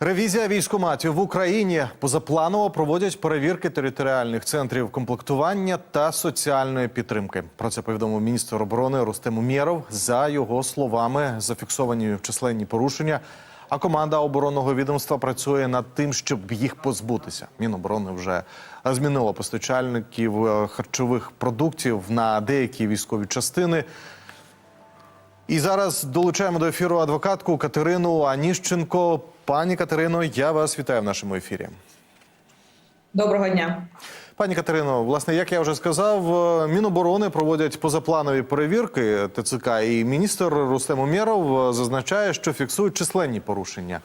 Ревізія військоматів в Україні позапланово проводять перевірки територіальних центрів комплектування та соціальної підтримки. Про це повідомив міністр оборони Рустем Умєров. За його словами, зафіксовані численні порушення. А команда оборонного відомства працює над тим, щоб їх позбутися. Міноборони вже змінило постачальників е, харчових продуктів на деякі військові частини. І зараз долучаємо до ефіру адвокатку Катерину Аніщенко. Пані Катерино, я вас вітаю в нашому ефірі. Доброго дня. Пані Катерино, власне, як я вже сказав, е, Міноборони проводять позапланові перевірки ТЦК, і міністр Рустем Умєров е, зазначає, що фіксують численні порушення.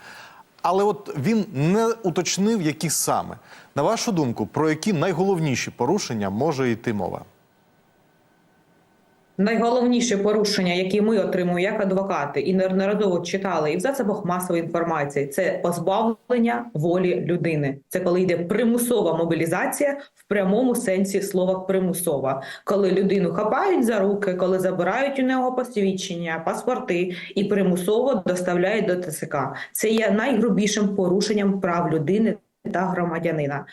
Але от він не уточнив, які саме. На вашу думку, про які найголовніші порушення може йти мова? Найголовніше порушення, які ми отримуємо як адвокати, і неодноразово читали і в засобах масової інформації, це позбавлення волі людини. Це коли йде примусова мобілізація в прямому сенсі слова примусова, коли людину хапають за руки, коли забирають у нього посвідчення, паспорти і примусово доставляють до ТСК. Це є найгрубішим порушенням прав людини та громадянина.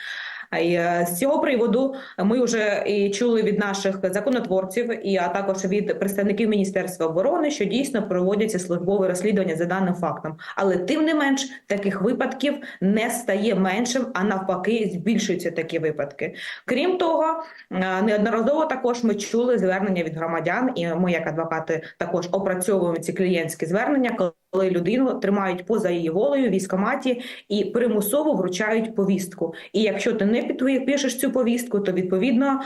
Е, З цього приводу ми вже і чули від наших законотворців, і а також від представників Міністерства оборони, що дійсно проводяться службове розслідування за даним фактом. Але тим не менш таких випадків не стає меншим, а навпаки, збільшуються такі випадки. Крім того, е, неодноразово також ми чули звернення від громадян, і ми, як адвокати, також опрацьовуємо ці клієнтські звернення. Коли людину тримають поза її волею в військкоматі і примусово вручають повістку. І якщо ти не підпишеш цю повістку, то відповідно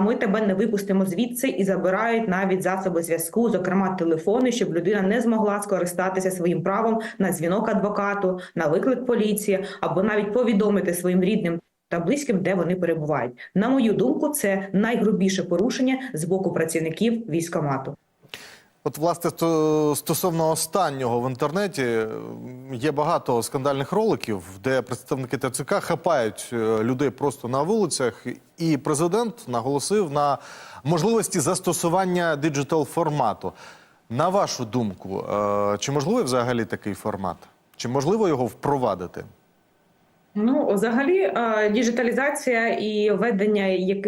ми тебе не випустимо звідси і забирають навіть засоби зв'язку, зокрема телефони, щоб людина не змогла скористатися своїм правом на дзвінок адвокату, на виклик поліції або навіть повідомити своїм рідним. Та близьким, де вони перебувають, на мою думку, це найгрубіше порушення з боку працівників військкомату. От, власне, стосовно останнього в інтернеті є багато скандальних роликів, де представники ТЦК хапають е, людей просто на вулицях, і президент наголосив на можливості застосування диджитал формату. На вашу думку, е, чи можливий взагалі такий формат? Чи можливо його впровадити? Ну, взагалі, е, діджиталізація і введення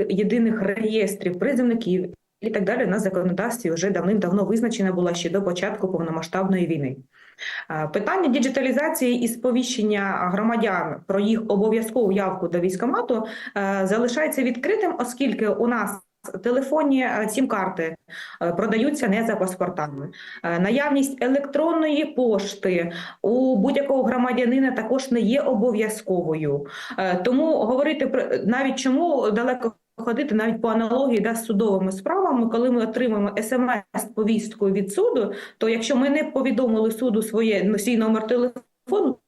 єдиних реєстрів призовників і так далі на законодавстві вже давним-давно визначена була ще до початку повномасштабної війни. Питання діджиталізації і сповіщення громадян про їх обов'язкову явку до військкомату е, залишається відкритим, оскільки у нас телефонні е, сім-карти е, продаються не за паспортами. Наявність електронної пошти у будь-якого громадянина також не є обов'язковою. Тому говорити про навіть чому далеко. Ходити навіть по аналогії да, з судовими справами, коли ми отримуємо смс-повістку від суду, то якщо ми не повідомили суду своє ну, свій номер телефону,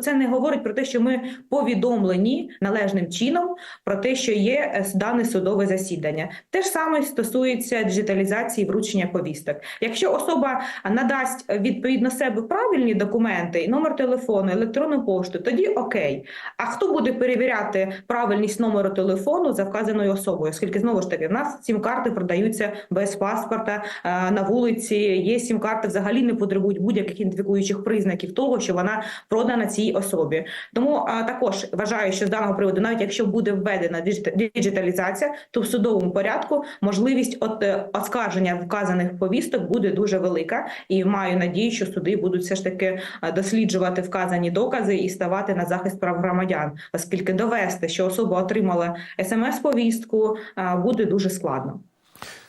це не говорить про те, що ми повідомлені належним чином про те, що є е, дане судове засідання. Те ж саме стосується диджиталізації вручення повісток. Якщо особа надасть е, відповідно себе правильні документи, номер телефону, електронну пошту, тоді окей. А хто буде перевіряти правильність номеру телефону за вказаною особою? Оскільки знову ж таки в нас сім-карти продаються без паспорта е, на вулиці. Є сім-карти взагалі не потребують будь-яких ідентифікуючих признаків того, що вона продана цій особі. Тому а, також вважаю, що з даного приводу, навіть якщо буде введена діджиталізація, то в судовому порядку можливість от, е, оскарження вказаних повісток буде дуже велика, і маю надію, що суди будуть все ж таки е, досліджувати вказані докази і ставати на захист прав громадян, оскільки довести, що особа отримала смс-повістку, е, буде дуже складно.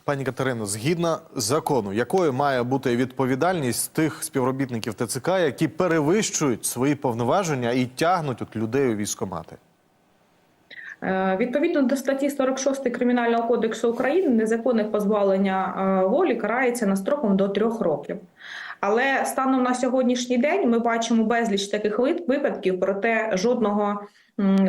Пані Катерино, згідно закону, якою має бути відповідальність тих співробітників ТЦК, які перевищують свої повноваження і тягнуть от людей у військкомати? Е, Відповідно до статті 46 Кримінального кодексу України незаконне позбавлення е, волі карається на строком до трьох років. Але станом на сьогоднішній день ми бачимо безліч таких випадків, проте жодного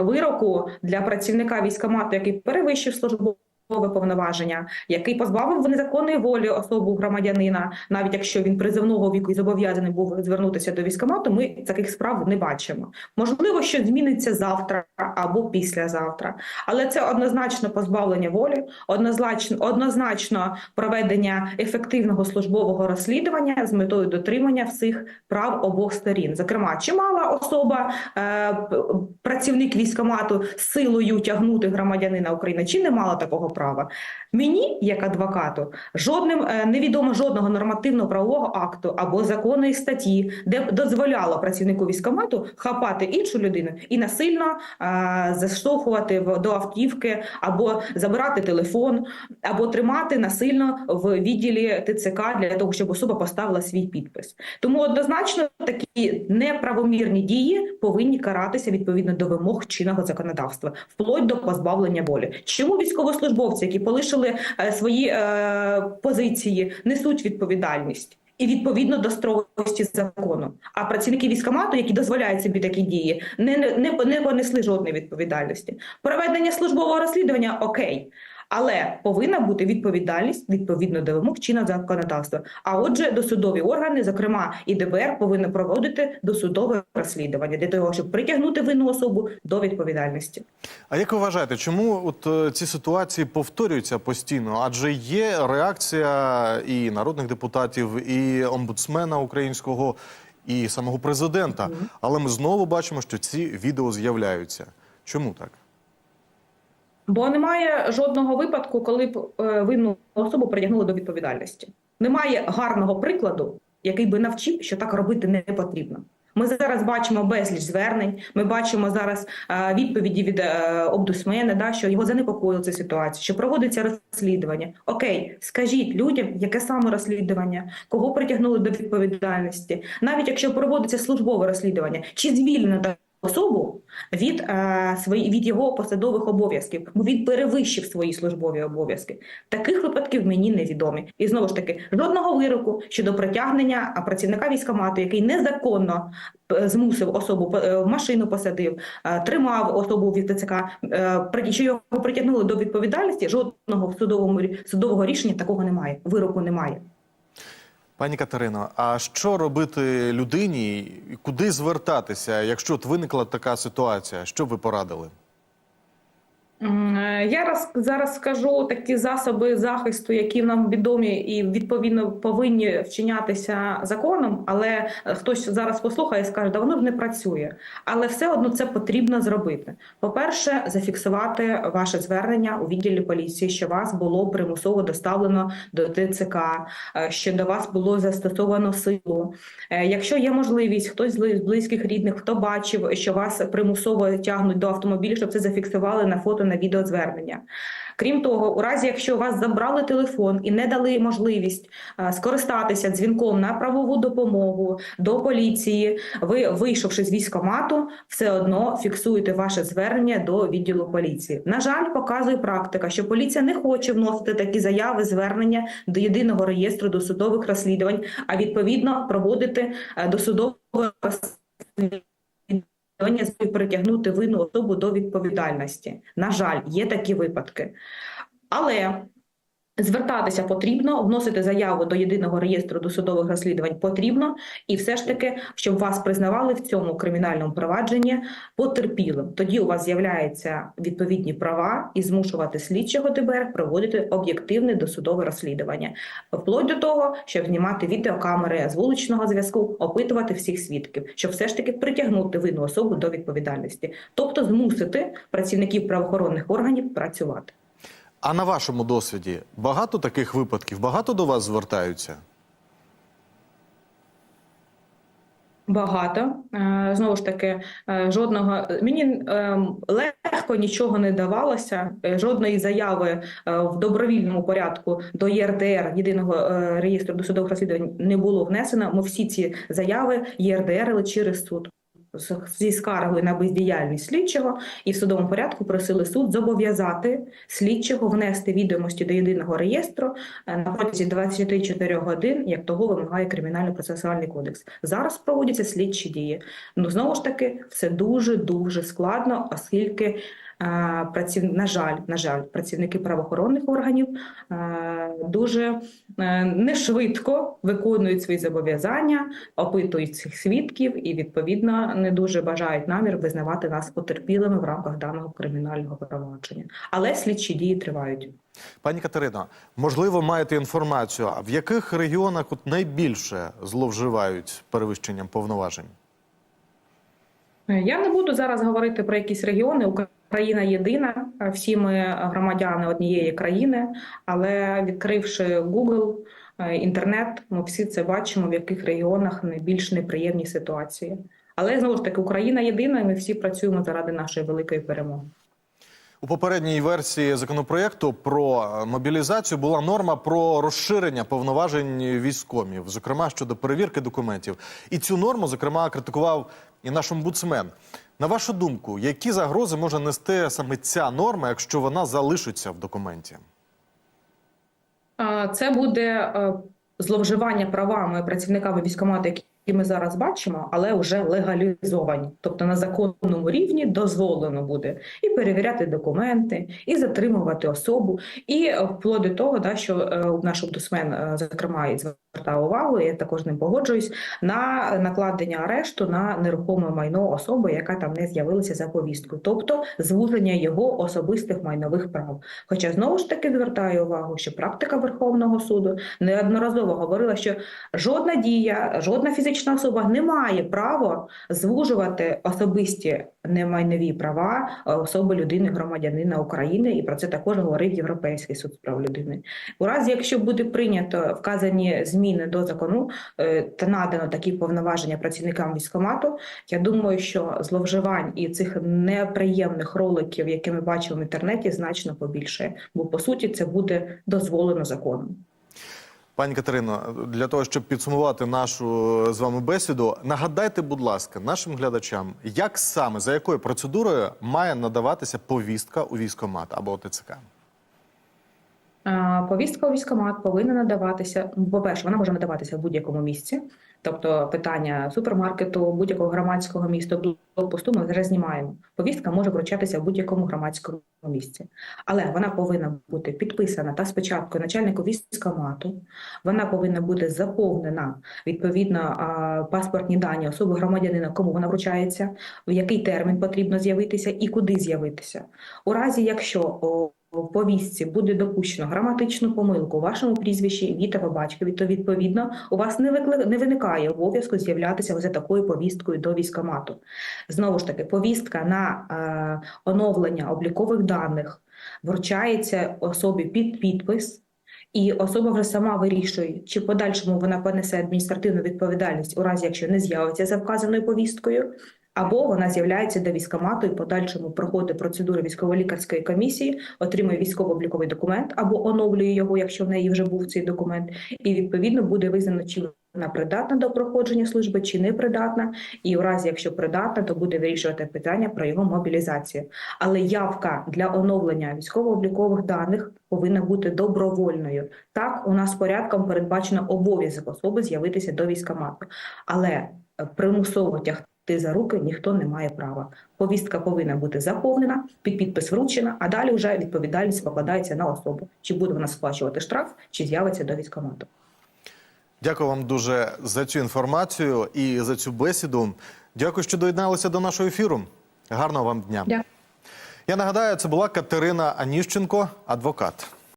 вироку для працівника військкомату, який перевищив службову повноваження, який позбавив незаконної волі особу громадянина, навіть якщо він призовного віку і зобов'язаний був звернутися до військкомату, ми таких справ не бачимо. Можливо, що зміниться завтра або післязавтра, але це однозначно позбавлення волі, однозначно, однозначно проведення ефективного службового розслідування з метою дотримання всіх прав обох сторін. Зокрема, чи мала особа е, працівник військкомату силою тягнути громадянина України, чи не мала такого права? Мені, як адвокату, жодним е, невідомо жодного нормативно-правового акту або законної статті, де б дозволяло працівнику військкомату хапати іншу людину і насильно е, заштовхувати в до автівки або забирати телефон, або тримати насильно в відділі ТЦК для того, щоб особа поставила свій підпис. Тому однозначно такі неправомірні дії повинні каратися відповідно до вимог чинного законодавства, вплоть до позбавлення волі. Чому військовослужбовці, які полишили е, свої е, позиції, несуть відповідальність? І відповідно до строгості закону. А працівники військомату, які дозволяють собі такі дії, не, не, не понесли жодної відповідальності. Проведення службового розслідування окей. Але повинна бути відповідальність відповідно до вимог чинного законодавства. А отже, досудові органи, зокрема і ДБР, повинні проводити досудове розслідування для того, щоб притягнути винну особу до відповідальності. А як ви вважаєте, чому от е, ці ситуації повторюються постійно? Адже є реакція і народних депутатів, і омбудсмена українського, і самого президента. Але ми знову бачимо, що ці відео з'являються. Чому так? Бо немає жодного випадку, коли б е, винну особу притягнули до відповідальності. Немає гарного прикладу, який би навчив, що так робити не потрібно. Ми зараз бачимо безліч звернень. Ми бачимо зараз е, відповіді від е, обдусмена, да, що його занепокоїла ця ситуація, що проводиться розслідування. Окей, скажіть людям, яке саме розслідування, кого притягнули до відповідальності, навіть якщо проводиться службове розслідування, чи звільнено та особу від, е, свої, від його посадових обов'язків, бо він перевищив свої службові обов'язки. Таких випадків мені невідомі. І знову ж таки, жодного вироку щодо притягнення працівника військкомату, який незаконно е, змусив особу е, в машину посадив, е, тримав особу від ТЦК, е, що його притягнули до відповідальності. Жодного в судовому судового рішення такого немає. Вироку немає. Пані Катерино, а що робити людині? Куди звертатися, якщо от виникла така ситуація? Що ви порадили? Е, Я роз, зараз скажу такі засоби захисту, які нам відомі і відповідно повинні вчинятися законом. Але е, хтось зараз послухає і скаже, да воно не працює. Але все одно це потрібно зробити. По-перше, зафіксувати ваше звернення у відділі поліції, що вас було примусово доставлено до ТЦК, е, що до вас було застосовано силу. Якщо є можливість, хтось з близьких рідних, хто бачив, що вас примусово тягнуть до автомобіля, щоб це зафіксували на фото на відеозвернення. Крім того, у разі, якщо у вас забрали телефон і не дали можливість е, скористатися дзвінком на правову допомогу до поліції, ви, вийшовши з військкомату, все одно фіксуєте ваше звернення до відділу поліції. На жаль, показує практика, що поліція не хоче вносити такі заяви, звернення до єдиного реєстру досудових розслідувань, а відповідно проводити е, досудове розслідування притягнути винну особу до відповідальності. На жаль, є такі випадки. Але звертатися потрібно, вносити заяву до єдиного реєстру досудових розслідувань потрібно, і все ж таки, щоб вас признавали в цьому кримінальному провадженні потерпілим. Тоді у вас з'являються відповідні права і змушувати слідчого ДБР проводити об'єктивне досудове розслідування, вплоть до того, щоб знімати відеокамери з вуличного зв'язку, опитувати всіх свідків, щоб все ж таки притягнути винну особу до відповідальності, тобто змусити працівників правоохоронних органів працювати. А на вашому досвіді багато таких випадків? Багато до вас звертаються? Багато Е, знову ж таки, е, жодного мені е, легко нічого не давалося. Жодної заяви в добровільному порядку до ЄРДР єдиного реєстру досудових розслідувань не було внесено. Ми всі ці заяви ЄРДР через суд. Зі скаргою на бездіяльність слідчого і в судовому порядку просили суд зобов'язати слідчого внести відомості до єдиного реєстру е, на протязі 24 годин, як того вимагає кримінально-процесуальний кодекс. Зараз проводяться слідчі дії. Ну знову ж таки, все дуже дуже складно, оскільки праців... на жаль, на жаль, працівники правоохоронних органів дуже е, не швидко виконують свої зобов'язання, опитують цих свідків і відповідно не дуже бажають намір визнавати нас потерпілими в рамках даного кримінального провадження. Але слідчі дії тривають. Пані Катерино, можливо, маєте інформацію, а в яких регіонах от найбільше зловживають перевищенням повноважень? Е, Я не буду зараз говорити про якісь регіони. Україна єдина, е, всі ми громадяни однієї країни, але відкривши Google, е, інтернет, ми всі це бачимо, в яких регіонах найбільш неприємні ситуації. Але знову ж таки, Україна єдина, і ми всі працюємо заради нашої великої перемоги. У попередній версії законопроекту про мобілізацію була норма про розширення повноважень військомів, зокрема щодо перевірки документів. І цю норму, зокрема, критикував і наш омбудсмен. На вашу думку, які загрози може нести саме ця норма, якщо вона залишиться в документі? Це буде е, зловживання правами працівниками військкомату, які ми зараз бачимо, але вже легалізовані. Тобто на законному рівні дозволено буде і перевіряти документи, і затримувати особу, і е, вплоть до того, да, що е, наш омбудсмен, е, зокрема, і звертав увагу, я також ним погоджуюсь, на накладення арешту на нерухоме майно особи, яка там не з'явилася за повісткою, тобто звуження його особистих майнових прав. Хоча знову ж таки звертаю увагу, що практика Верховного суду неодноразово говорила, що жодна дія, жодна фізична особа не має права звужувати особисті немайнові права е, особи людини, громадянина України, і про це також говорив Європейський суд з прав людини. У разі, якщо буде прийнято вказані зміни до закону е, та надано такі повноваження працівникам військкомату, я думаю, що зловживань і цих неприємних роликів, які ми бачимо в інтернеті, значно побільше, бо по суті це буде дозволено законом. Пані Катерино, для того, щоб підсумувати нашу з вами бесіду, нагадайте, будь ласка, нашим глядачам, як саме за якою процедурою має надаватися повістка у військкомат або ТЦК? Повістка у військкомат повинна надаватися. ну, По-перше, вона може надаватися в будь-якому місці. Тобто питання супермаркету, будь-якого громадського міста, блокпосту ми вже знімаємо. Повістка може вручатися в будь-якому громадському місці, але вона повинна бути підписана та спочатку начальнику військкомату. Вона повинна бути заповнена відповідно паспортні дані особи громадянина, кому вона вручається, в який термін потрібно з'явитися і куди з'явитися. У разі, якщо в повістці буде допущено граматичну помилку у вашому прізвищі, ім'ї та батькові, то відповідно у вас не викли... не виникає обов'язку з'являтися за такою повісткою до військкомату. Знову ж таки, повістка на е, оновлення облікових даних вручається особі під підпис. І особа вже сама вирішує, чи подальшому вона понесе адміністративну відповідальність у разі, якщо не з'явиться за вказаною повісткою, або вона з'являється до військкомату і в подальшому проходить процедуру військово-лікарської комісії, отримує військово-обліковий документ або оновлює його, якщо в неї вже був цей документ, і відповідно буде визнано, чи вона придатна до проходження служби, чи не придатна. І у разі, якщо придатна, то буде вирішувати питання про його мобілізацію. Але явка для оновлення військово-облікових даних повинна бути добровольною. Так, у нас порядком передбачено обов'язок особи з'явитися до військкомату, але е, примусово тягти ти за руки ніхто не має права. Повістка повинна бути заповнена, під підпис вручена, а далі вже відповідальність покладається на особу. Чи буде вона сплачувати штраф, чи з'явиться до військкомату. Дякую вам дуже за цю інформацію і за цю бесіду. Дякую, що доєдналися до нашого ефіру. Гарного вам дня. Дякую. Я нагадаю, це була Катерина Аніщенко, адвокат.